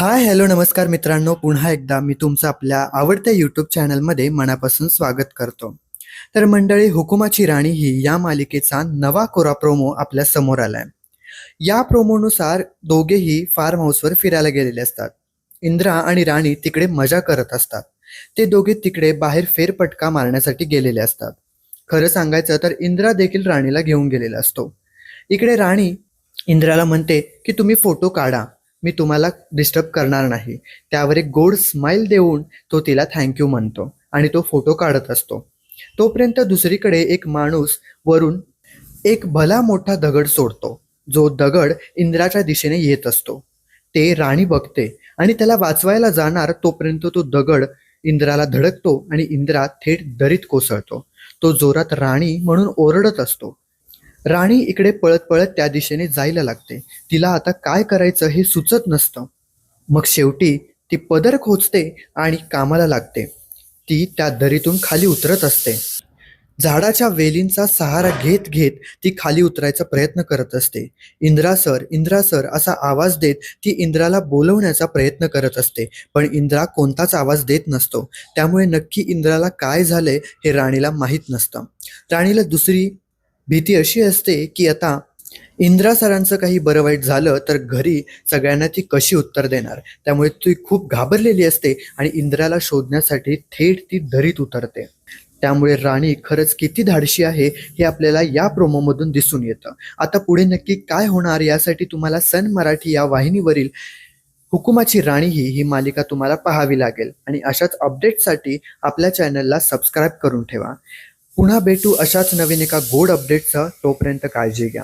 Hi hello नमस्कार मित्रांनो. पुन्हा एकदा मी तुमचं आपल्या आवडत्या यूट्यूब चॅनलमध्ये मनापासून स्वागत करतो. तर मंडळी हुकुमाची राणी ही या मालिकेचा नवा कोरा प्रोमो आपल्यासमोर आलाय. या प्रोमोनुसार दोघेही फार्म हाऊसवर फिरायला गेलेले असतात. इंद्रा आणि राणी तिकडे मजा करत असतात. ते दोघे तिकडे बाहेर फेरपटका मारण्यासाठी गेलेले असतात. खरं सांगायचं तर इंद्रा देखील राणीला घेऊन गेलेला असतो. इकडे राणी इंद्राला म्हणते की तुम्ही फोटो काढा. मी तुम्हाला डिस्टर्ब करणार नाही. त्यावर एक गोड स्माइल देऊन तो तिला थँक्यू म्हणतो आणि तो फोटो काढत असतो. तोपर्यंत दुसरीकडे एक माणूस वरून एक भला मोठा दगड सोडतो. जो दगड इंद्राच्या दिशेने येत असतो. ते राणी बघते आणि त्याला वाचवायला जाणार तोपर्यंत तो दगड इंद्राला धडकतो आणि इंद्रा थेट दरीत कोसळतो. तो जोरात राणी म्हणून ओरडत असतो. राणी इकडे पळत पळत त्या दिशेने जायला लागते. तिला आता काय करायचं हे सुचत नसतं. मग शेवटी ती पदर खोचते आणि कामाला लागते. ती त्या दरीतून खाली उतरत असते. झाडाच्या वेलींचा सहारा घेत घेत ती खाली उतरायचा प्रयत्न करत असते. इंद्रा सर इंद्रा सर असा आवाज देत ती इंद्राला बोलवण्याचा प्रयत्न करत असते. पण इंद्रा कोणताच आवाज देत नसतो. त्यामुळे नक्की इंद्राला काय झालंय हे राणीला माहीत नसतं. राणीला दुसरी भीती अशी असते की आता इंद्रा सरांचं काही बरं वाईट झालं तर घरी सगळ्यांना ती कशी उत्तर देणार? त्यामुळे ती खूप घाबरलेली असते आणि इंद्राला शोधण्यासाठी थेट ती दरीत उतरते. त्यामुळे राणी खरंच किती धाडशी आहे हे आपल्याला या प्रोमोमधून दिसून येतं. आता पुढे नक्की काय होणार यासाठी तुम्हाला सन मराठी या वाहिनीवरील हुकुमाची राणी ही ही मालिका तुम्हाला पाहावी लागेल. आणि अशाच अपडेटसाठी आपल्या चॅनलला सबस्क्राईब करून ठेवा. पुन्हा भेटू अशाच नवीन एका गोड अपडेटसह तोपर्यंत काळजी घ्या.